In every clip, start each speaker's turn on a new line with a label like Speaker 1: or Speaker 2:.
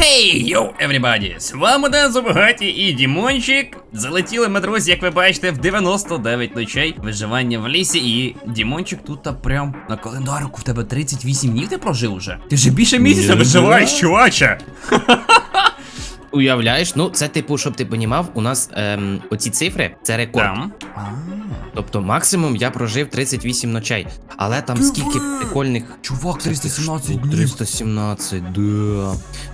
Speaker 1: Хей, йоу, everybody! З вами Ден Забагаті і Дімончик. Залетіли ми, друзі, як ви бачите, в 99 ночей виживання в лісі. І Дімончик тут та прям на календарику в тебе 38 днів ти прожив уже. Ти вже більше місяця виживаєш, чуваче.
Speaker 2: Уявляєш, ну це типу, щоб ти понімав, у нас ем, оці цифри це рекорд.
Speaker 1: Там.
Speaker 2: Тобто максимум я прожив 38 ночей. Але там
Speaker 1: Ти
Speaker 2: скільки прикольних.
Speaker 1: Чувак, 317 днів.
Speaker 2: 317, да.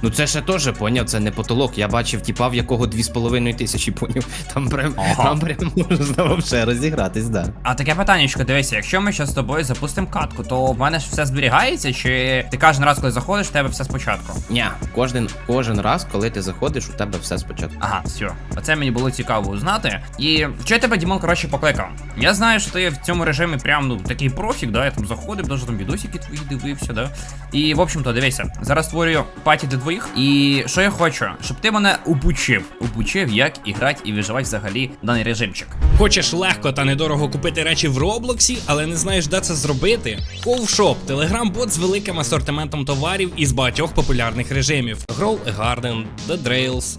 Speaker 2: Ну це ще теж поняв, це не потолок. Я бачив, типа, в якого 2,5 тисячі поняв. Там прям,
Speaker 1: Ага.
Speaker 2: там прям можна вообще розігратись, да.
Speaker 1: А таке питаннячко, дивися, якщо ми зараз з тобою запустимо катку, то в мене ж все зберігається, чи ти кожен раз, коли заходиш, в тебе все спочатку?
Speaker 2: Ня, кожен, кожен раз, коли ти заходиш, у тебе все спочатку.
Speaker 1: Ага, все. Оце мені було цікаво узнати. І що я тебе, Дімон, коротше, покликав? Я знаю, що ти в цьому режимі прям ну такий профік, да, я там заходив, даже там відосики твої дивився, да. І в общем-то, дивися, зараз створюю паті для двоїх. І що я хочу, щоб ти мене обучив, обучив, як і грати і виживати взагалі даний режимчик.
Speaker 3: Хочеш легко та недорого купити речі в Роблоксі, але не знаєш, де це зробити? Ковшоп телеграм-бот з великим асортиментом товарів із багатьох популярних режимів: Grow a Garden, The Drails,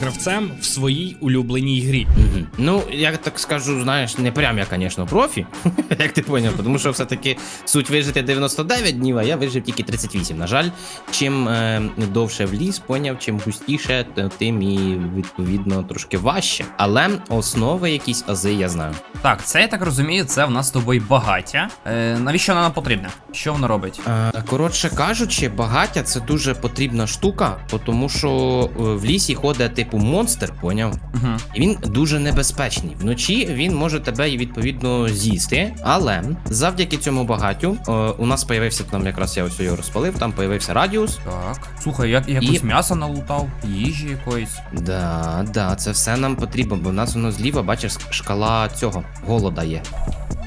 Speaker 3: гравцем в своїй улюбленій грі.
Speaker 2: Мгм. Ну, я так скажу, знаєш, не прям я, звісно, профі, як ти поняв, тому що все-таки суть вижити 99 днів, а я вижив тільки 38. На жаль, чим е, довше в ліс, поняв, чим густіше, тим і відповідно трошки важче. Але основи якісь ази я знаю.
Speaker 1: Так, це я так розумію, це в нас з тобою багаття. Е, навіщо воно нам потрібне? Що воно робить?
Speaker 2: Е, коротше кажучи, багаття це дуже потрібна штука, тому що е, в лісі ходить типу монстр, поняв?
Speaker 1: Угу.
Speaker 2: І Він дуже небезпечний. Вночі він може тебе відповідно з'їсти. Але завдяки цьому багаттю е, у нас появився там, якраз я ось його розпалив, там появився радіус.
Speaker 1: Так. Слухай, я якось
Speaker 2: І-
Speaker 1: м'ясо налутав, їжі якоїсь.
Speaker 2: Да, да, це все нам потрібно, бо в нас воно зліва, бачиш, шкала цього голода є.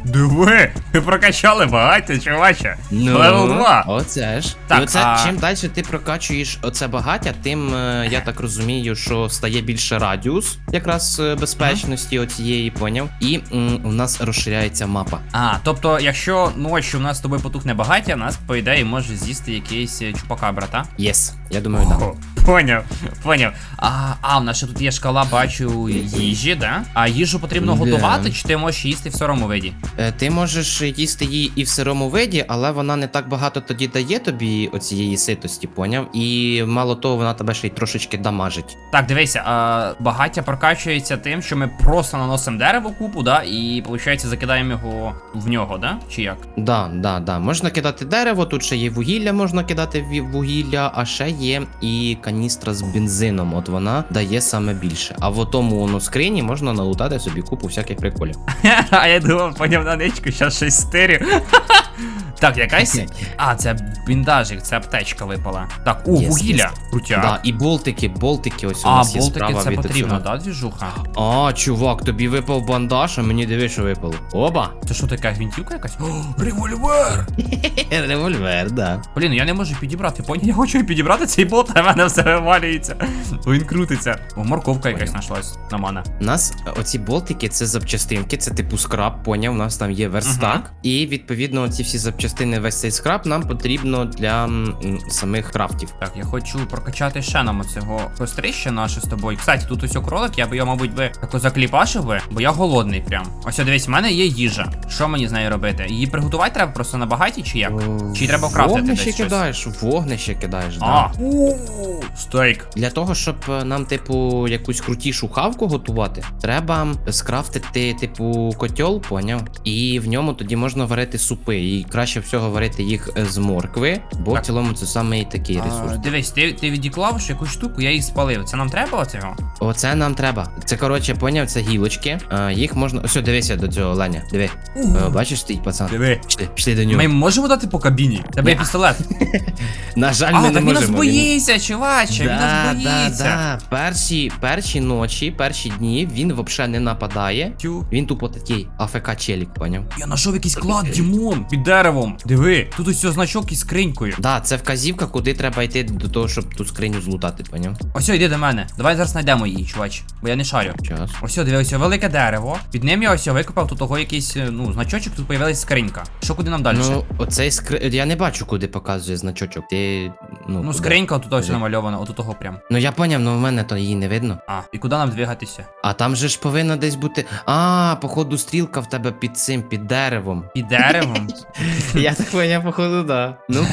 Speaker 1: Диви, ви прокачали багаття, чуваче.
Speaker 2: Ну,
Speaker 1: Левел 2.
Speaker 2: Оце ж.
Speaker 1: Так,
Speaker 2: і оце,
Speaker 1: а-
Speaker 2: чим далі ти прокачуєш оце багаття, тим е, я так розумію, що стає більше радіус якраз е, безпечності оцієї, поняв. І м, у нас розширяється мапа.
Speaker 1: А, тобто, якщо ночі у нас з тобою потухне багаття, нас, по ідеї, може з'їсти якийсь чупака, чупакабра, та?
Speaker 2: Єс, я думаю, так.
Speaker 1: Поняв, поняв. А, а, в нас ще тут є шкала, бачу, їжі, да? А їжу потрібно
Speaker 2: Да.
Speaker 1: готувати, чи ти можеш їсти в сирому виді?
Speaker 2: Е, Ти можеш їсти її і в сирому виді, але вона не так багато тоді дає тобі оцієї ситості, поняв? І мало того, вона тебе ще й трошечки дамажить.
Speaker 1: Так, дивися, а, багаття прокачується тим, що ми просто наносимо дерево купу, да, і, виходить, закидаємо його в нього, да? Чи як?
Speaker 2: Да, да, да. Можна кидати дерево, тут ще є вугілля, можна кидати ві- вугілля, а ще є і каністра з бензином. От вона дає саме більше. А в тому воно скрині можна налутати собі купу всяких приколів.
Speaker 1: А я думав, поняв на ничку, щас щось стирю. Так, якась. А, це біндажик, це аптечка випала. Так, о, вугілля.
Speaker 2: Да, і болтики, болтики ось у
Speaker 1: А,
Speaker 2: нас є
Speaker 1: болтики це потрібно, да, двіжуха?
Speaker 2: А, чувак, тобі випав бандаж, а мені диви, що випало. Оба!
Speaker 1: Це що така гвинтівка якась? О, револьвер!
Speaker 2: Револьвер, да.
Speaker 1: Блін, я не можу підібрати, поняв? Я хочу підібрати цей болт, а в мене все вивалюється. О, Він крутиться. О, морковка якась знайшлась на мене.
Speaker 2: У нас е, оці болтики це запчастинки, це типу скраб, поняв. У нас там є верстак. І відповідно ці всі запчастини, весь цей скраб нам потрібно для м, м, самих крафтів.
Speaker 1: Так, я хочу прокачати ще нам оцього кострища наше з тобою. Кстати, тут ось кролик, я би його, мабуть, би тако закліпашив би, бо я голодний прям. Ось, дивись, в мене є їжа. Що мені з нею робити? Її приготувати треба просто на багаті чи як? Чи треба крафтити
Speaker 2: Вогнище
Speaker 1: десь щось?
Speaker 2: кидаєш, вогнище кидаєш, да.
Speaker 1: Стейк.
Speaker 2: Для того, щоб е, нам, типу, якусь крутішу хавку готувати, треба скрафтити, типу, котел, поняв? І в ньому тоді можна варити супи. І краще всього варити їх е, з моркви, бо
Speaker 1: Так.
Speaker 2: в цілому це саме і такий
Speaker 1: А,
Speaker 2: ресурс.
Speaker 1: дивись, ти, ти відіклав якусь штуку, я її спалив. Це нам треба оцього?
Speaker 2: Оце нам треба. Це коротше, поняв, це гілочки. А, їх можна. Ось, дивися до цього Леня. Диви. Е, Бачиш, стоїть пацан.
Speaker 1: Диви.
Speaker 2: Пішли, пішли до нього.
Speaker 1: Ми можемо дати по кабіні? Тебе є пістолет.
Speaker 2: На жаль,
Speaker 1: А,
Speaker 2: ми не
Speaker 1: так він нас
Speaker 2: можемо.
Speaker 1: боїться, чуваче, він нас боїться.
Speaker 2: да. Перші, перші ночі, перші дні він взагалі не нападає.
Speaker 1: Тю.
Speaker 2: Він тупо такий АФК челік, поняв?
Speaker 1: Я знайшов якийсь клад, Дімон, під деревом. Диви, тут ось значок із скринькою.
Speaker 2: Да, це вказівка, куди треба йти до того, щоб ту скриню злутати, поняв?
Speaker 1: Ось, йди до мене. Давай зараз знайдемо її, чувач, бо я не шарю.
Speaker 2: Час.
Speaker 1: Ось, диви, ось велике дерево. Під ним я ось викопав тут того якийсь, е, ну, значочок, тут появилась скринька. Що куди нам далі?
Speaker 2: Ну, оцей скри... Я не бачу, куди показує значочок. Ти. Ну,
Speaker 1: Ну,
Speaker 2: куди?
Speaker 1: скринька тут ось
Speaker 2: Куди?
Speaker 1: от у того прям.
Speaker 2: Ну я поняв, ну в мене то її не видно.
Speaker 1: А, і куди нам двигатися?
Speaker 2: А там же ж повинна десь бути. А, походу, стрілка в тебе під цим, під деревом.
Speaker 1: Під деревом?
Speaker 2: Я так поняв, походу, да. Ну.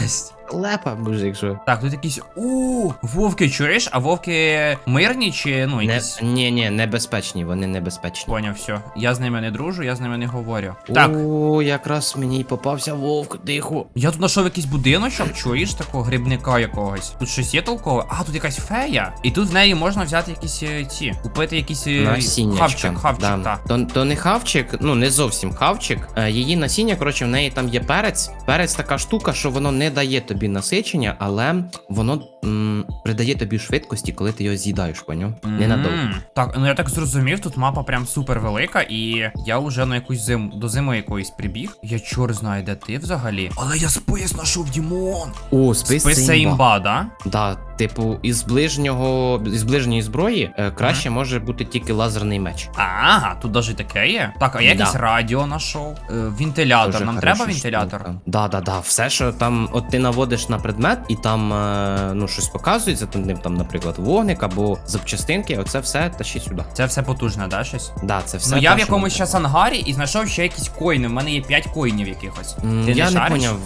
Speaker 2: Лепа, мужик, що.
Speaker 1: Так, тут якісь. У, вовки чуєш, а вовки мирні чи ну якісь.
Speaker 2: ні, ні, небезпечні, вони небезпечні.
Speaker 1: Поняв, все. Я з ними не дружу, я з ними не говорю. Так,
Speaker 2: О, якраз мені й попався вовк, тихо.
Speaker 1: я тут знайшов якийсь будиночок, чуєш такого грибника якогось. Тут щось є толкове. А, тут якась фея. І тут в неї можна взяти якісь е, ці. Купити якісь е,
Speaker 2: Насіннячка.
Speaker 1: хавчик, хавчик,
Speaker 2: да.
Speaker 1: так.
Speaker 2: То, то не хавчик, ну не зовсім хавчик. Е, її насіння, коротше, в неї там є перець. Перець така штука, що воно не дає тобі насичення, але воно м, придає тобі швидкості, коли ти його з'їдаєш, поняв? Ненадовго.
Speaker 1: Так, ну я так зрозумів, тут мапа прям супер велика, і я вже на якусь зиму до зими якоїсь прибіг. Я чор знаю, де ти взагалі. Але я спис знайшов Дімон.
Speaker 2: О, спис,
Speaker 1: Спис це імба, да?
Speaker 2: Да, типу, із ближнього із ближньої зброї е, краще може бути тільки лазерний меч.
Speaker 1: Ага, тут навіть таке є. Так, а я
Speaker 2: Да.
Speaker 1: якесь радіо знайшов. Е, вентилятор.
Speaker 2: Дуже
Speaker 1: Нам
Speaker 2: хороша
Speaker 1: треба вентилятор?
Speaker 2: штука. Да, да, да. Все, що там, от ти наводиш на предмет, і там е, ну щось показується, там, ним, там, наприклад, вогник або запчастинки, оце все тащи сюди.
Speaker 1: Це все потужне, да, щось?
Speaker 2: Да, це все.
Speaker 1: ну я в якомусь
Speaker 2: нам
Speaker 1: ангарі і знайшов ще якісь коїни. У мене є 5 коїнів якихось.
Speaker 2: М,
Speaker 1: Ти
Speaker 2: я
Speaker 1: не
Speaker 2: не,
Speaker 1: шариш?
Speaker 2: поняв.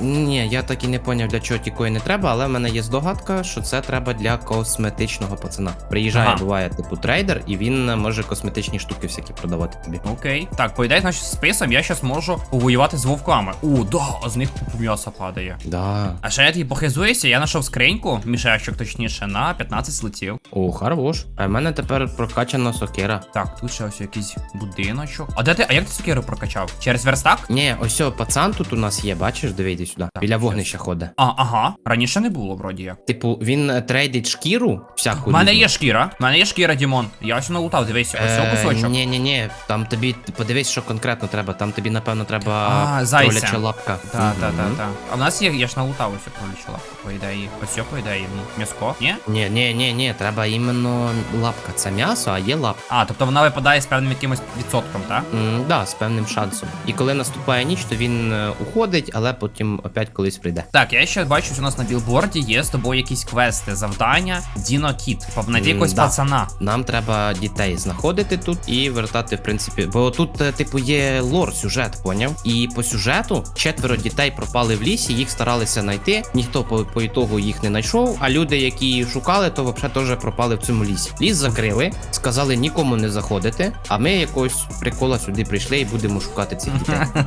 Speaker 2: Ні, я так і не поняв, для чого ті коїни треба, але в мене є здогадка, що це треба для косметичного пацана. Приїжджає,
Speaker 1: Ага.
Speaker 2: буває, типу, трейдер, і він е, може косметичні штуки всякі продавати тобі.
Speaker 1: Окей. Так, по ідеї, значить, з списом я щас можу повоювати з вовками. О, да, а з них купу м'яса падає.
Speaker 2: Да.
Speaker 1: А ще я тобі похизуюся, я знайшов скриньку, мішечок точніше, на 15 слотів.
Speaker 2: О, хорош. А в мене тепер прокачана сокира.
Speaker 1: Так, тут ще ось якийсь будиночок. А де ти? А як ти сокиру прокачав? Через верстак?
Speaker 2: Ні, ось о, пацан тут у нас є, бачиш, йди сюди.
Speaker 1: Так,
Speaker 2: Біля вогнища ходить.
Speaker 1: А, ага. Раніше не було, вроді як.
Speaker 2: Типу, він е, трейдить шкіру всяку.
Speaker 1: У мене
Speaker 2: різну.
Speaker 1: є шкіра. У мене є шкіра, Дімон. Я ось налутав, дивись, ось цього кусочок.
Speaker 2: Ні, ні, ні, там тобі подивись, що конкретно треба. Там тобі, напевно, треба
Speaker 1: А, зайця.
Speaker 2: кроляча лапка.
Speaker 1: Та, та, та, та. А в нас є, я ж налутав ось кролічила, по ідеї. Ось по ідеї, м'яско. Ні?
Speaker 2: Ні, ні, ні, ні, треба іменно лапка. Це м'ясо, а є лапка.
Speaker 1: А, тобто вона випадає з певним якимось відсотком, так?
Speaker 2: М, да, з певним шансом. І коли наступає ніч, то він е, уходить, але потім опять колись прийде.
Speaker 1: Так, я ще бачу, що у нас на білборді є з тобою якісь квести, завдання, Діно Кіт. Знайти
Speaker 2: М,
Speaker 1: якогось
Speaker 2: да.
Speaker 1: пацана.
Speaker 2: Нам треба дітей знаходити тут і вертати, в принципі. Бо тут, е, типу, є лор, сюжет, поняв? І по сюжету четверо дітей пропали в лісі, їх старалися знайти. Ніхто по, по ітогу їх не знайшов. А люди, які шукали, то взагалі теж пропали в цьому лісі. Ліс закрили, сказали нікому не заходити. А ми якогось прикола сюди прийшли і будемо шукати цих дітей.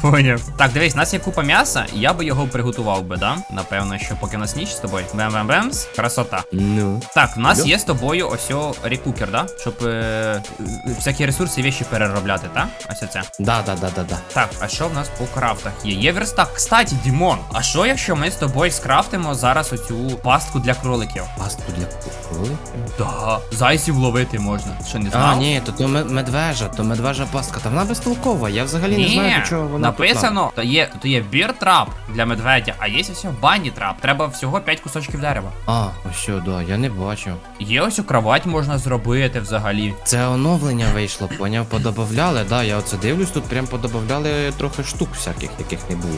Speaker 1: Поняв. Так, дивись, у нас є купа м'яса, я би його приготував би, да? Напевно, що поки нас ніч з тобою. Бем-бем-бемс, красота.
Speaker 2: Ну.
Speaker 1: Так, у нас є з тобою ось о рекукер, да? Щоб е, всякі ресурси і вещі переробляти, так? Ось оце.
Speaker 2: Да, да, да, да, да.
Speaker 1: Так, а що в нас по крафтах є? Є верстак. Кстати, Дімон, а що якщо ми з тобою скрафтимо зараз оцю пастку для кроликів?
Speaker 2: Пасту для кроликів.
Speaker 1: Да, зайців ловити можна. Що не знав?
Speaker 2: А, ні, то, то мед- медвежа, то медвежа пастка. Та вона безтолкова. Я взагалі не знаю, до чого вона тут
Speaker 1: написано, то є, то є бір-трап для медведя, а є ось бані трап. Треба всього 5 кусочків дерева.
Speaker 2: А, ось що, да, я не бачив.
Speaker 1: Є ось у кровать можна зробити взагалі.
Speaker 2: Це оновлення вийшло, поняв, подобавляли, да, я оце дивлюсь, тут прям подобавляли трохи штук всяких, яких не було.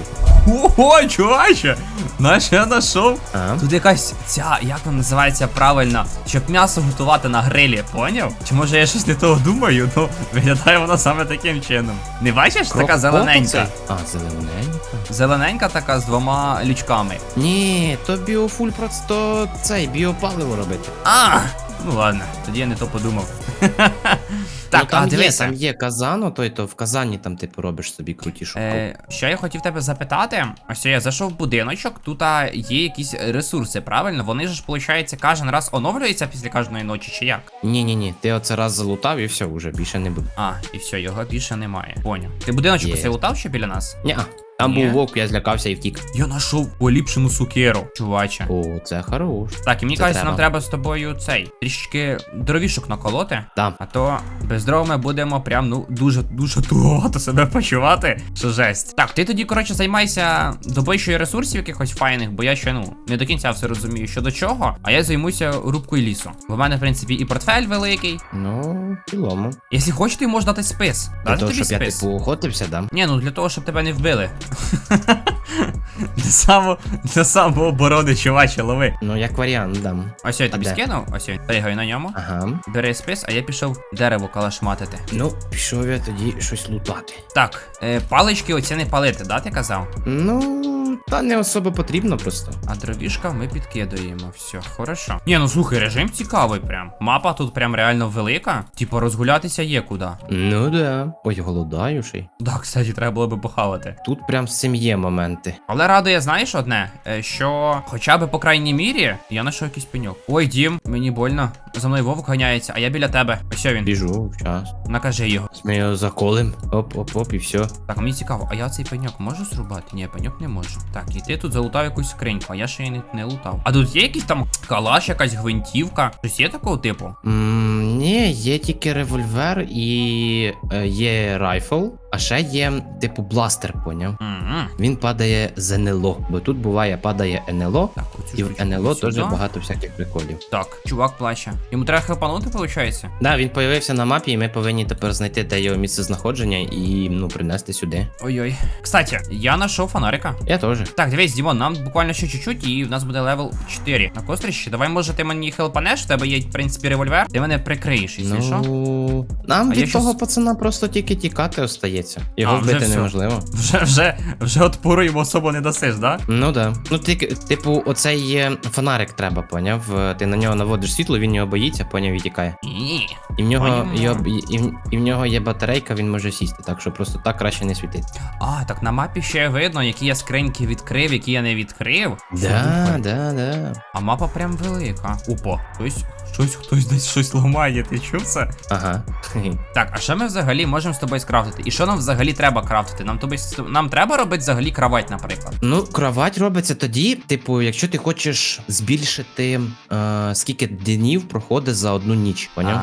Speaker 1: Ого, чуваче! Наш я знайшов.
Speaker 2: А?
Speaker 1: Тут якась ця, як вона називається правильно, щоб м'ясо готувати на грилі, поняв? Чи може я щось не того думаю, ну виглядає вона саме таким чином. Не бачиш? Така зелененька.
Speaker 2: А, зелененька.
Speaker 1: Зелененька така з двома лючками.
Speaker 2: Ні, то біофуль просто цей біопаливо робити.
Speaker 1: А! Ну ладно, тоді я не то подумав. Так,
Speaker 2: ну, там
Speaker 1: а
Speaker 2: є,
Speaker 1: дивися.
Speaker 2: там є казан, той то в Казані там типу робиш собі крутішу.
Speaker 1: Е, що я хотів тебе запитати? Ось я зайшов в будиночок, тут а, є якісь ресурси, правильно? Вони ж, виходить, кожен раз оновлюються після кожної ночі, чи як?
Speaker 2: Ні, ні, ти оце раз залутав і все, вже більше не буде.
Speaker 1: А, і все, його більше немає. Поняв. Ти будиночок
Speaker 2: Є.
Speaker 1: усе лутав ще біля нас?
Speaker 2: Ні, там
Speaker 1: Ні.
Speaker 2: був вовк, я злякався і втік.
Speaker 1: Я знайшов поліпшену сукеру, чуваче.
Speaker 2: О, це хорош.
Speaker 1: Так, і мені
Speaker 2: Це
Speaker 1: кажеться, нам
Speaker 2: треба.
Speaker 1: треба з тобою цей трішки дровішок наколоти.
Speaker 2: Да.
Speaker 1: А то без дров ми будемо прям ну дуже дуже тугато себе почувати. Що жесть. Так, ти тоді, коротше, займайся добичою ресурсів якихось файних, бо я ще ну не до кінця все розумію, що до чого. А я займуся рубкою лісу. Бо в мене, в принципі, і портфель великий.
Speaker 2: Ну, в цілому.
Speaker 1: Якщо хочеш, ти можеш дати спис.
Speaker 2: Для
Speaker 1: Дати
Speaker 2: того,
Speaker 1: тобі
Speaker 2: щоб я
Speaker 1: спис.
Speaker 2: типу охотився, да?
Speaker 1: Ні, ну для того, щоб тебе не вбили. Для само, для самооборони, чуваче, лови.
Speaker 2: Ну, як варіант, дам.
Speaker 1: Ось я
Speaker 2: А
Speaker 1: тобі
Speaker 2: де?
Speaker 1: скинув, ось я Пригай на ньому.
Speaker 2: Ага.
Speaker 1: Бери спис, а я пішов дерево калашматити.
Speaker 2: Ну, пішов я тоді щось лутати.
Speaker 1: Так, е, палички оці не палити, да, ти казав?
Speaker 2: Ну, та не особо потрібно просто.
Speaker 1: А дровішка ми підкидуємо. Все, хорошо. Ні, ну слухай, режим цікавий прям. Мапа тут прям реально велика. Типу, розгулятися є куди.
Speaker 2: Ну да. Ой, голодаю ще.
Speaker 1: Да, кстати, треба було би похавати.
Speaker 2: Тут прям з цим є моменти.
Speaker 1: Але радує, знаєш одне, Е, що хоча б по крайній мірі я знайшов якийсь пеньок. Ой, дім, мені больно. За мною вовк ганяється, а я біля тебе. Ось він.
Speaker 2: Біжу час.
Speaker 1: Накажи його.
Speaker 2: Ми його заколим. Оп-оп-оп, і все.
Speaker 1: Так, мені цікаво, а я цей пеньок можу зрубати? Ні, пеньок не можу. Так, і ти тут залутав якусь скриньку, а я ще її не, не лутав. А тут є якийсь там калаш, якась гвинтівка. Щось є такого типу?
Speaker 2: М, ні, є тільки револьвер і е, є райфл, а ще є, типу, бластер, поняв?
Speaker 1: Угу.
Speaker 2: Він падає з НЛО, бо тут буває падає НЛО,
Speaker 1: Так, оцю
Speaker 2: і в
Speaker 1: штучку
Speaker 2: НЛО
Speaker 1: сюди.
Speaker 2: теж багато всяких приколів.
Speaker 1: Так, чувак плаче. Йому треба хелпанути, виходить?
Speaker 2: Да, він появився на мапі, і ми повинні тепер знайти де його місце знаходження і ну принести сюди.
Speaker 1: Ой-ой. Кстати, я знайшов фонарика.
Speaker 2: Я теж.
Speaker 1: Так, дивись, Дімон, нам буквально ще чуть-чуть, і в нас буде левел 4 на кострищі. Давай, може, ти мені хелпанеш, в тебе є, в принципі, револьвер. Ти мене прикриєш, якщо що.
Speaker 2: Ну нам
Speaker 1: А
Speaker 2: від того
Speaker 1: щас-
Speaker 2: пацана просто тільки тікати остається. Його
Speaker 1: А,
Speaker 2: вбити
Speaker 1: всьо.
Speaker 2: неможливо.
Speaker 1: Вже, вже, вже отпору йому особо не дасиш, да?
Speaker 2: Ну да. Ну тільки, типу, оцей фонарик треба, поняв? Е, Ти на нього наводиш світло, він його боїться, поняв і тікає.
Speaker 1: Ні.
Speaker 2: І в нього його, і, і, в- нього є батарейка, він може сісти, так що просто так краще не світити.
Speaker 1: А, так на мапі ще видно, які я скриньки відкрив, які я не відкрив.
Speaker 2: Да, да, да.
Speaker 1: А мапа прям велика. Опа, хтось, щось, хтось десь щось ламає, ти чув це?
Speaker 2: Ага.
Speaker 1: Так, а що ми взагалі можемо з тобою скрафтити? І що нам взагалі треба крафтити? Нам тобі нам треба робити взагалі кровать, наприклад.
Speaker 2: Ну, кровать робиться тоді, типу, якщо ти хочеш збільшити е, скільки днів проходить за одну ніч, поняв?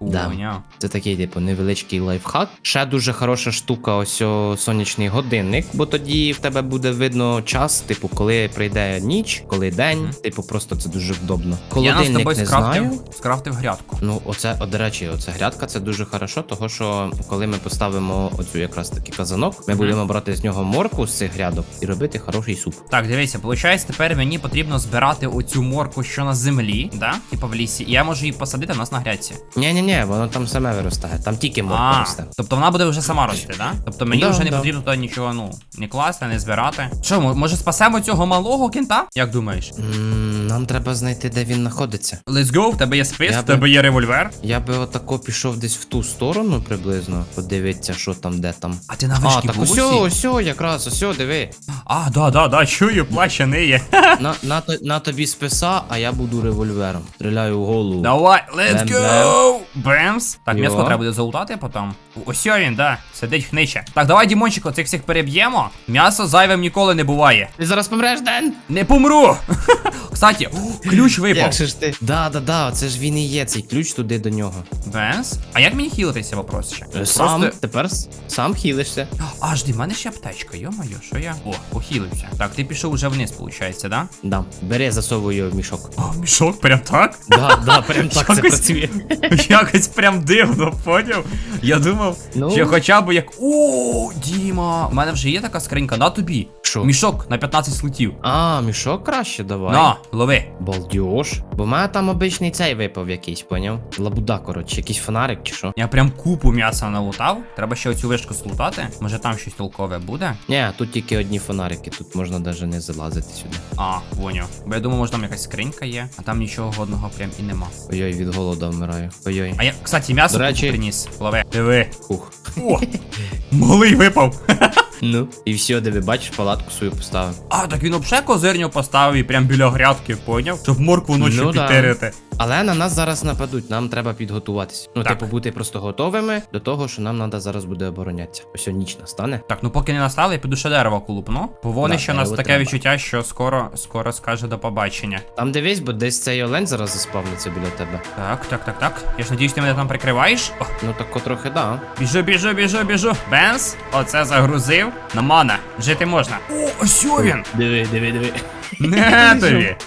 Speaker 2: Да.
Speaker 1: поняв.
Speaker 2: Це такий, типу, невеличкий лайфхак. Ще дуже хороша штука, ось о, сонячний годинник, бо тоді в тебе буде видно час, типу, коли прийде ніч, коли день. Типу, просто це дуже вдобно.
Speaker 1: Я
Speaker 2: Холодильник
Speaker 1: тобою
Speaker 2: не
Speaker 1: скрафтив,
Speaker 2: знаю.
Speaker 1: скрафтив грядку.
Speaker 2: Ну, оце, о, до речі, оце грядка, це дуже хорошо, того що коли ми поставимо оцю якраз таки казанок, ми будемо брати з нього морку з цих грядок і робити хороший суп.
Speaker 1: Так, дивися, виходить, тепер мені потрібно збирати оцю морку, що на землі, да? Типа в лісі, і я можу її посадити в нас на грядці.
Speaker 2: Ні, ні, ні, воно там саме виростає, там тільки морка
Speaker 1: А,
Speaker 2: росте.
Speaker 1: тобто вона буде вже сама рости, да? Тобто мені
Speaker 2: Да,
Speaker 1: вже не
Speaker 2: да.
Speaker 1: потрібно туди нічого, ну, не класти, не збирати. Що, мо- може спасемо цього малого кінта? Як думаєш?
Speaker 2: М, Нам треба знайти, де він знаходиться.
Speaker 1: Let's go, в тебе є спис,
Speaker 2: Я
Speaker 1: в тебе є револьвер.
Speaker 2: Я би отако пішов десь в ту сторону приблизно, подивитися, що там, де там.
Speaker 1: А ти на
Speaker 2: А,
Speaker 1: вишки
Speaker 2: так
Speaker 1: був усі?
Speaker 2: ось, ось, якраз, ось, диви.
Speaker 1: А, да, да, да, чую, плаче неє.
Speaker 2: На, на, то- на тобі списа, а я буду револьвером. Стріляю в голову.
Speaker 1: Давай, let's
Speaker 2: Бем,
Speaker 1: go! Бемс. Так,
Speaker 2: Йо.
Speaker 1: м'ясо треба буде залутати потім. Ось він, да, сидить хниче. Так, давай, Дімончик, оцих всіх переб'ємо. М'ясо зайвим ніколи не буває.
Speaker 2: Ти зараз помреш, Ден?
Speaker 1: Не помру! Кстати, о, ключ випав.
Speaker 2: Як же ж ти? Да, да, да, це ж він і є, цей ключ туди до нього.
Speaker 1: Бенс? А як мені хілитися вопрос ще?
Speaker 2: Е, Сам,
Speaker 1: Просто-
Speaker 2: тепер с- сам хілишся.
Speaker 1: А, жди, в мене ще аптечка, йо-моє, що я? О, похилився. Так, ти пішов уже вниз, виходить, да?
Speaker 2: Да, бери, засовуй його в мішок.
Speaker 1: О, мішок, прям так?
Speaker 2: Да, да, прям так це
Speaker 1: Якось-
Speaker 2: працює.
Speaker 1: Якось прям дивно, поняв? Я думав,
Speaker 2: Ну.
Speaker 1: що хоча б як. О, Діма! У мене вже є така скринька, на тобі.
Speaker 2: Що?
Speaker 1: Мішок на 15 слотів.
Speaker 2: А, мішок краще давай.
Speaker 1: На, Лови.
Speaker 2: Балдеж. Бо в мене там обичний цей випав якийсь, поняв? Лабуда, коротше, якийсь фонарик чи що.
Speaker 1: Я прям купу м'яса налутав. Треба ще оцю вишку слутати. Може там щось толкове буде?
Speaker 2: Ні, тут тільки одні фонарики, тут можна навіть не залазити сюди.
Speaker 1: А, воняв. Бо я думав, може там якась скринька є, а там нічого годного прям і нема.
Speaker 2: Ой-ой, від голода вмираю. Ой-ой.
Speaker 1: А я, кстати, м'ясо
Speaker 2: речі-
Speaker 1: приніс. Лови. Диви.
Speaker 2: Хух.
Speaker 1: О! Малий випав.
Speaker 2: Ну, і все, де ви бачиш, палатку свою поставив.
Speaker 1: А, так він обше козирню поставив і прям біля грядки, поняв? Щоб моркву ночі
Speaker 2: Ну да.
Speaker 1: підтерити.
Speaker 2: Але на нас зараз нападуть, нам треба підготуватись. Ну,
Speaker 1: Так.
Speaker 2: типу, бути просто готовими до того, що нам треба зараз буде оборонятися. Ось ніч настане.
Speaker 1: Так, ну поки не настали, я піду ще дерево колупну. Бо вони
Speaker 2: Да,
Speaker 1: ще у нас таке
Speaker 2: треба.
Speaker 1: відчуття, що скоро, скоро скаже до побачення.
Speaker 2: Там дивись, бо десь цей олень зараз заспавниться біля тебе.
Speaker 1: Так, так, так, так. Я ж надіюсь, ти мене там прикриваєш. О,
Speaker 2: Ну так трохи да.
Speaker 1: біжу, біжу, біжу, біжу. Бенс, оце загрузив. На мана. Жити можна. О, ось він.
Speaker 2: Диви, диви, диви.
Speaker 1: Не тобі.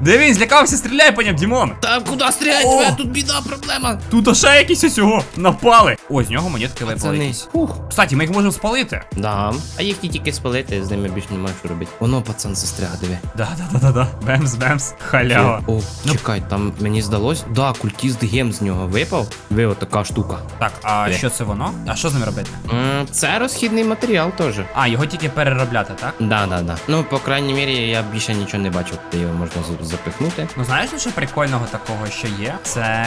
Speaker 1: Де він злякався, стріляй по ньому, Дімон.
Speaker 2: Та куди стріляти?
Speaker 1: О!
Speaker 2: Тебе? Тут біда, проблема.
Speaker 1: Тут ще якісь усього напали. О, з нього монетки випали
Speaker 2: Пацани.
Speaker 1: якісь.
Speaker 2: Фух.
Speaker 1: Кстати, ми їх можемо спалити.
Speaker 2: Да. А їх тільки спалити, з ними більше немає що робити. Воно, пацан, застряг, диви.
Speaker 1: Да, да, да, да, да. Бемс, бемс. Халява.
Speaker 2: О, чекай, там мені здалось. Да, культіст гем з нього випав. Ви отака штука.
Speaker 1: Так, а
Speaker 2: Де?
Speaker 1: що це воно? А що з ним робити?
Speaker 2: М, Це розхідний матеріал теж.
Speaker 1: А, його тільки переробляти, так?
Speaker 2: Да, да, да. Ну, по крайній мірі, я більше нічого не бачив, де його можна за- запихнути.
Speaker 1: Ну знаєш, що прикольного такого ще є? Це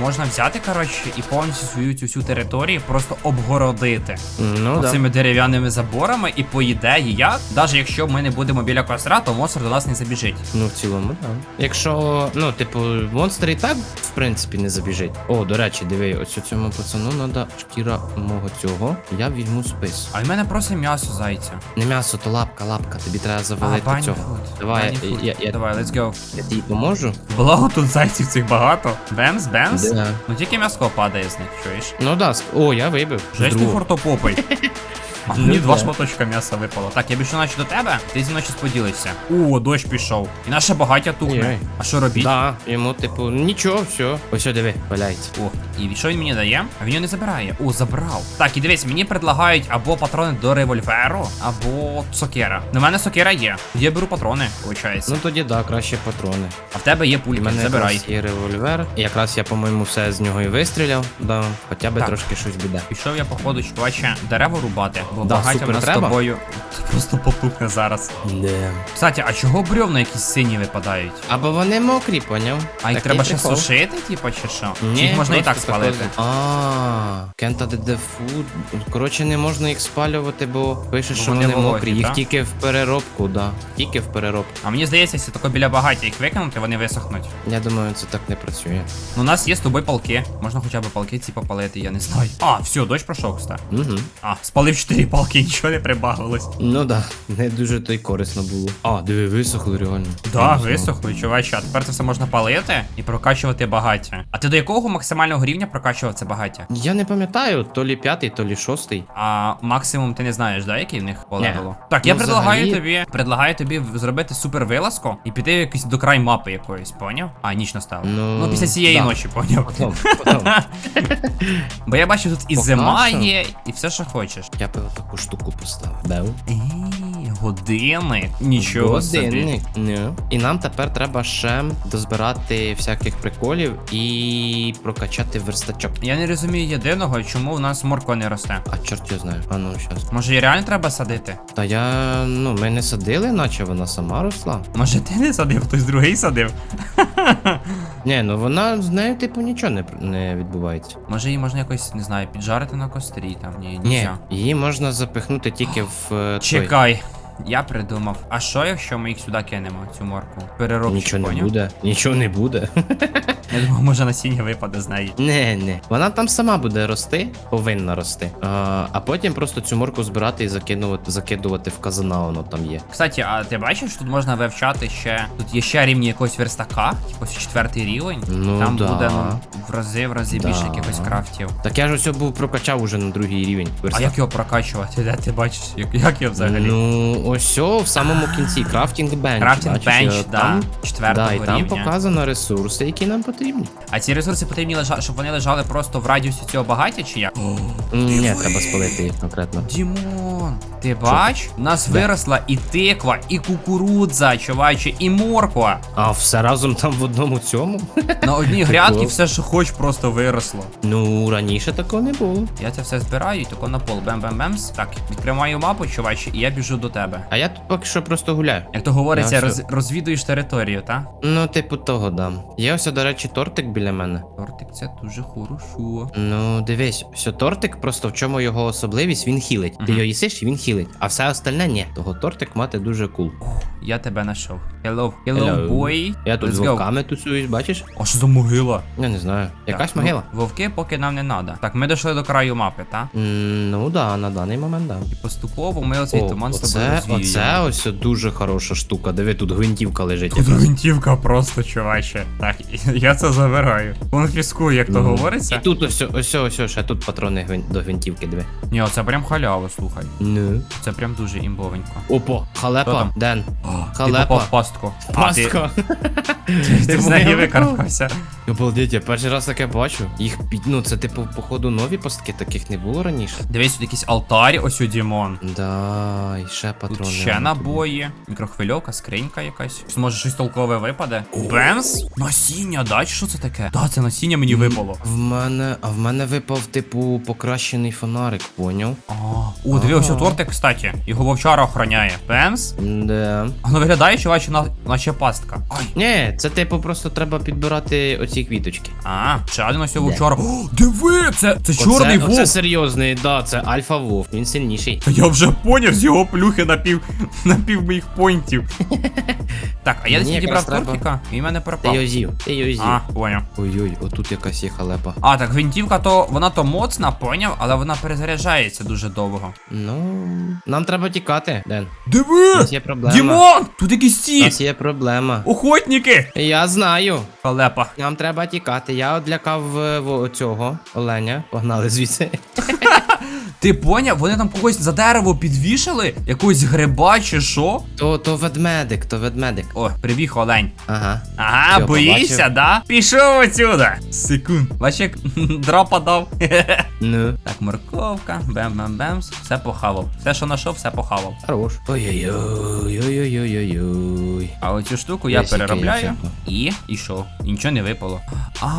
Speaker 1: можна взяти, коротше, і повністю свою цю всю територію просто обгородити
Speaker 2: Ну, да.
Speaker 1: цими дерев'яними заборами, і по ідеї, як, навіть якщо ми не будемо біля костра, то монстр до нас не забіжить.
Speaker 2: Ну, в цілому, так. Да. Якщо, ну, типу, монстр і так, в принципі, не забіжить. О, до речі, диви, ось цьому пацану треба шкіра мого цього. Я візьму спис.
Speaker 1: А в мене просто м'ясо зайця.
Speaker 2: Не м'ясо, то лапка, лапка. Тобі треба завалити
Speaker 1: бані
Speaker 2: цього. Давай,
Speaker 1: фуд.
Speaker 2: я- я-
Speaker 1: Давай, let's go.
Speaker 2: Я тобі поможу?
Speaker 1: Благо тут зайців цих багато. Бемс, бемс.
Speaker 2: Да.
Speaker 1: Ну тільки м'ясо падає з них, чуєш?
Speaker 2: Ну да, ск- о, я вибив.
Speaker 1: Жесть ти
Speaker 2: Другого.
Speaker 1: фортопопий. Мені два шматочка м'яса випало. Так, я більше наче до тебе, ти зі мною щось поділишся. О, дощ пішов. І наше багаття тухне. А що робіть?
Speaker 2: Да, йому, типу, нічого, все. Ось, диви, валяється.
Speaker 1: О, і що він мені дає? А він його не забирає. О, забрав. Так, і дивись, мені предлагають або патрони до револьверу, або сокера. На мене сокера є. Я беру патрони, виходить.
Speaker 2: Ну тоді да, краще патрони.
Speaker 1: а в тебе є пульки,
Speaker 2: мене
Speaker 1: забирай.
Speaker 2: якраз револьвер. І якраз я, по-моєму, все з нього і вистріляв. Да, хоча б трошки щось буде.
Speaker 1: Пішов я, походу, чуваче, дерево рубати, багаття в
Speaker 2: супер
Speaker 1: з
Speaker 2: треба.
Speaker 1: тобою просто потухне зараз.
Speaker 2: Не.
Speaker 1: Кстати, а чого бревна якісь сині випадають?
Speaker 2: Або вони мокрі, поняв?
Speaker 1: А їх
Speaker 2: Такий
Speaker 1: треба ще
Speaker 2: прикол.
Speaker 1: сушити, типу, чи що?
Speaker 2: Ні,
Speaker 1: чи їх можна і так
Speaker 2: просто
Speaker 1: спалити?
Speaker 2: також- А, кента де food. Коротше, не можна їх спалювати, бо пише,
Speaker 1: Бо
Speaker 2: що
Speaker 1: вони
Speaker 2: вони
Speaker 1: вологі,
Speaker 2: мокрі. Їх тільки в переробку, да. Тільки в переробку.
Speaker 1: А мені здається, якщо тако біля багаття їх викинути, вони висохнуть.
Speaker 2: Я думаю, це так не працює.
Speaker 1: Ну, у нас є з тобою палки. Можна хоча б палки ці попалити, я не знаю. А, все, дощ пройшов, кстати.
Speaker 2: Угу.
Speaker 1: А, спалив 4 палки, нічого не прибавилось.
Speaker 2: Ну да, не дуже то й корисно було. А, диви, висохли реально.
Speaker 1: Да,
Speaker 2: Я не
Speaker 1: висохли, чуваче. А тепер це все можна палити і прокачувати багаття. А ти до якого максимального рівня прокачував це багаття?
Speaker 2: Я не пам'ятаю, то лі п'ятий, то лі шостий.
Speaker 1: А максимум ти не знаєш, да, який в них по
Speaker 2: Ні.
Speaker 1: левелу? Так, я
Speaker 2: Ну,
Speaker 1: предлагаю
Speaker 2: взагалі-
Speaker 1: тобі, предлагаю тобі зробити супер вилазку і піти якось до край мапи якоїсь, поняв? А, ніч настала.
Speaker 2: Ну,
Speaker 1: ну після цієї
Speaker 2: да.
Speaker 1: ночі, поняв.
Speaker 2: Потом, потом.
Speaker 1: Бо я бачу тут і зима є, і все, що хочеш.
Speaker 2: Я би таку штуку поставив. Бев.
Speaker 1: І, годинник. Нічого собі.
Speaker 2: Годинник. Ну. І нам тепер треба ще дозбирати всяких приколів і прокачати верстачок.
Speaker 1: Я не розумію єдиного, чому в нас морква не росте.
Speaker 2: А чорт його знає. А ну щас.
Speaker 1: Може, її реально треба садити?
Speaker 2: Та я. ну, ми не садили, наче вона сама росла.
Speaker 1: Може, ти не садив, хтось другий садив?
Speaker 2: Ні, ну вона з нею, типу, нічого не, не відбувається.
Speaker 1: Може, її можна якось, не знаю, піджарити на кострі там. Ні,
Speaker 2: Ні, її можна запихнути тільки в. е, той.
Speaker 1: Чекай. Я придумав. А що, якщо ми їх сюди кинемо, цю моркву? Переробчик,
Speaker 2: Нічого не
Speaker 1: поняв?
Speaker 2: буде. Нічого не буде.
Speaker 1: Я думав, може насіння випаде з неї.
Speaker 2: Не, не. Вона там сама буде рости, повинна рости. А, а потім просто цю морку збирати і закидувати, закидувати в казана, воно там є.
Speaker 1: Кстати, а ти бачиш, тут можна вивчати ще. Тут є ще рівні якогось верстака, типу четвертий рівень.
Speaker 2: Ну,
Speaker 1: там
Speaker 2: да.
Speaker 1: буде ну, в рази, в рази
Speaker 2: Да.
Speaker 1: більше якихось крафтів.
Speaker 2: Так я ж ось був прокачав уже на другий рівень.
Speaker 1: А
Speaker 2: верстак.
Speaker 1: як його прокачувати? Де ти бачиш? Як, як його взагалі?
Speaker 2: Ну, ось о, в самому кінці крафтінг бенч.
Speaker 1: Крафтінг
Speaker 2: бачиш,
Speaker 1: бенч,
Speaker 2: е,
Speaker 1: да,
Speaker 2: там,
Speaker 1: четвертого
Speaker 2: да, і там
Speaker 1: рівня.
Speaker 2: показано ресурси, які нам потрібні.
Speaker 1: А ці ресурси потрібні лежа, щоб вони лежали просто в радіусі цього багаття, чи як?
Speaker 2: Ні, треба спалити їх конкретно.
Speaker 1: Дімон! Ти бач, у нас
Speaker 2: Де?
Speaker 1: виросла і тиква, і кукурудза, чуваче, і морква.
Speaker 2: А все разом там в одному цьому?
Speaker 1: На одній грядці все, що хоч, просто виросло.
Speaker 2: Ну, раніше такого не було.
Speaker 1: Я це все збираю і тако на пол. Бем-бем-бемс. Так, відкриваю мапу, чуваче, і я біжу до тебе.
Speaker 2: А я тут поки що просто гуляю.
Speaker 1: Як то говориться,
Speaker 2: Я
Speaker 1: роз, розвідуєш територію, та?
Speaker 2: Ну, типу того, да. Є ось, до речі, тортик біля мене.
Speaker 1: Тортик, це дуже хорошо.
Speaker 2: Ну, дивись, все тортик, просто в чому його особливість, він хілить. Ти
Speaker 1: Мгм.
Speaker 2: його їсиш і він хілить. А все остальне ні. Того тортик мати дуже кул.
Speaker 1: Я тебе знайшов. Hello, hello,
Speaker 2: Hello.
Speaker 1: boy.
Speaker 2: Я тут
Speaker 1: Let's
Speaker 2: з
Speaker 1: go.
Speaker 2: вовками тусуюсь, бачиш?
Speaker 1: А що за могила?
Speaker 2: Я не знаю. Якась
Speaker 1: Так, ну,
Speaker 2: могила.
Speaker 1: Вовки поки нам не треба. Так, ми дійшли до краю мапи, та?
Speaker 2: М, Ну да, на даний момент, да.
Speaker 1: І поступово ми оцей
Speaker 2: О,
Speaker 1: туман з тобою
Speaker 2: оце, оце ось дуже хороша штука. Диви, тут гвинтівка лежить.
Speaker 1: Тут
Speaker 2: якраз.
Speaker 1: гвинтівка просто, чуваче. Так, я це забираю. Конфіскую, як то
Speaker 2: Ну.
Speaker 1: говориться.
Speaker 2: І тут ось, ось, ось, ось, ще тут патрони гвин... до гвинтівки, диви.
Speaker 1: Ні, це прям халява, слухай.
Speaker 2: Ну.
Speaker 1: Це прям дуже імбовенько.
Speaker 2: Опа,
Speaker 1: Хто
Speaker 2: халепа,
Speaker 1: там?
Speaker 2: Ден.
Speaker 1: Ти
Speaker 2: Халепа.
Speaker 1: попав в пастку. А, ти,
Speaker 2: Пастка.
Speaker 1: ти з неї викаркався.
Speaker 2: Обалдеть, я перший раз таке бачу. Їх під... ну це типу, походу, нові пастки, таких не було раніше.
Speaker 1: Дивись, тут якийсь алтарі, ось у Дімон.
Speaker 2: Да, і ще.
Speaker 1: Тут ще набої, мікрохвильовка, скринька якась. Може щось толкове випаде. Бемс? Насіння, да? Чи що це таке? Да, це насіння мені випало.
Speaker 2: В мене, а в мене випав, типу, покращений фонарик, поняв?
Speaker 1: А, О, диви, ось
Speaker 2: Ага.
Speaker 1: тортик, кстати. Його вовчара охороняє. Бемс?
Speaker 2: Да.
Speaker 1: А ну виглядає, чуваче, на, наче пастка. Ай.
Speaker 2: Ні, це типу просто треба підбирати оці квіточки.
Speaker 1: А, ще один ось вовчара. О, диви, це, це чорний вовк.
Speaker 2: Оце серйозний, да, це альфа вовк, він сильніший.
Speaker 1: Та я вже поняв з його плюхи на пів, на пів моїх понтів. так, а я десь
Speaker 2: Мені якраз треба-
Speaker 1: тортика, і в мене
Speaker 2: Ти
Speaker 1: пропав.
Speaker 2: його з'їв, ти його з'їв.
Speaker 1: А, поняв.
Speaker 2: Ой-ой, отут якась є халепа.
Speaker 1: А, так гвинтівка то вона то моцна, поняв, але вона перезаряджається дуже довго.
Speaker 2: Ну, нам треба тікати, Ден. У
Speaker 1: Диви!
Speaker 2: нас є проблема.
Speaker 1: Дімон! Тут якісь
Speaker 2: У
Speaker 1: ці!
Speaker 2: нас є проблема.
Speaker 1: Охотники!
Speaker 2: Я знаю.
Speaker 1: Халепа.
Speaker 2: Нам треба тікати. Я одлякав е, во- цього оленя. Погнали звідси.
Speaker 1: Ти поняв? Вони там когось за дерево підвішали? Якогось гриба чи що?
Speaker 2: То, то ведмедик, то ведмедик.
Speaker 1: О, прибіг олень.
Speaker 2: Ага.
Speaker 1: Ага,
Speaker 2: Всьо,
Speaker 1: боїшся,
Speaker 2: побачив.
Speaker 1: да? Пішов отсюда. Секунд. Бач, як драпа дав.
Speaker 2: Ну,
Speaker 1: так, морковка, бем-бем-бемс. Все похавав. Все, що знайшов, все похавав.
Speaker 2: хорош. Ой-ой-ой, ой-ой-ой-ой-ой.
Speaker 1: А оцю штуку я переробляю. І і що? І нічого не випало. А,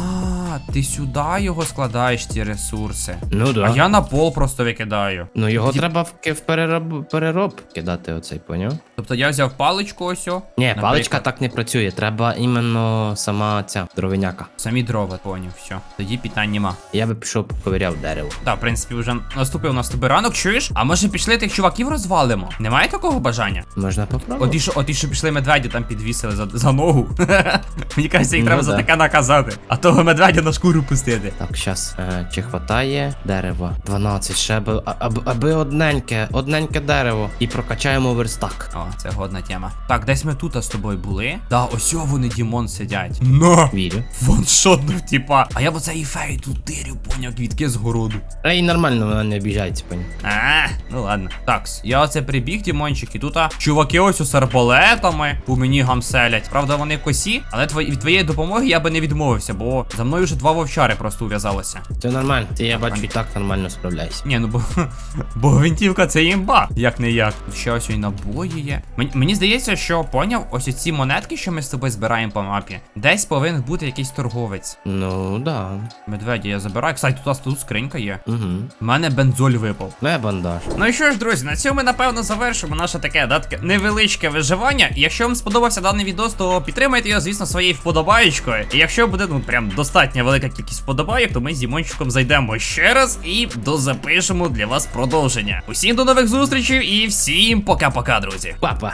Speaker 1: ти сюди його складаєш, ці ресурси.
Speaker 2: Ну да.
Speaker 1: А я на пол просто викидаю.
Speaker 2: Ну його
Speaker 1: Тоді-
Speaker 2: треба в, в перероб, перероб кидати оцей, поняв?
Speaker 1: Тобто я взяв паличку ось. о,
Speaker 2: Ні,
Speaker 1: наприклад,
Speaker 2: паличка так не працює. Треба іменно сама ця дровиняка.
Speaker 1: Самі дрова, поняв, все. Тоді питань нема.
Speaker 2: Я би пішов поковиряв дерево.
Speaker 1: Так, в принципі, вже наступив у нас тобі ранок, чуєш? А може пішли тих чуваків розвалимо? Немає такого бажання?
Speaker 2: Можна попробувати.
Speaker 1: Оті, що, оті, що пішли медведі, там підвісили за, за ногу. Мені кажеться, їх
Speaker 2: Ну
Speaker 1: треба за таке наказати. А того медведя на шкуру пустити.
Speaker 2: Так, щас. Е, чи хватає дерева? 12, ще би, а- аби, аби одненьке, одненьке дерево. І прокачаємо верстак.
Speaker 1: О, це годна тема. Так, десь ми тут з тобою були. Да, ось о вони Дімон сидять. На!
Speaker 2: Вірю.
Speaker 1: Ваншотнув, типа. А я б оцей фей тут дирю, поняв, квітки з городу.
Speaker 2: І нормально, вона не обіжається, поняв.
Speaker 1: А, ну ладно. Такс, я оце прибіг, Дімончик, і тут а, чуваки ось з арбалетами по мені гамселять. Правда, вони косі, але твої, від твоєї допомоги я би не відмовився, бо за мною вже два вовчари просто ув'язалися.
Speaker 2: Це нормально. Ти я
Speaker 1: Так,
Speaker 2: бачу
Speaker 1: пані.
Speaker 2: і так нормально справляйся.
Speaker 1: Ні, ну бо, бо гвинтівка це імба, як не як. Тут ще ось і набої є. Мені, мені здається, що поняв, ось ці монетки, що ми з тобою збираємо по мапі, десь повинен бути якийсь торговець.
Speaker 2: Ну, да.
Speaker 1: Медведі я забираю. Кстати, тут у нас тут скринька є.
Speaker 2: Угу.
Speaker 1: У мене бензоль випав.
Speaker 2: Не бандаж.
Speaker 1: Ну і що ж, друзі, на цьому ми напевно завершимо наше таке да, таке невеличке виживання. І якщо вам сподобався даний відос, то підтримайте його, звісно, своєю вподобаєчкою. І якщо буде ну прям достатньо велика кількість вподобайок, то ми з Дімончиком зайдемо ще раз і дозапишемо для вас продовження. Усім до нових зустрічей і всім пока-пока, друзі.
Speaker 2: Папа.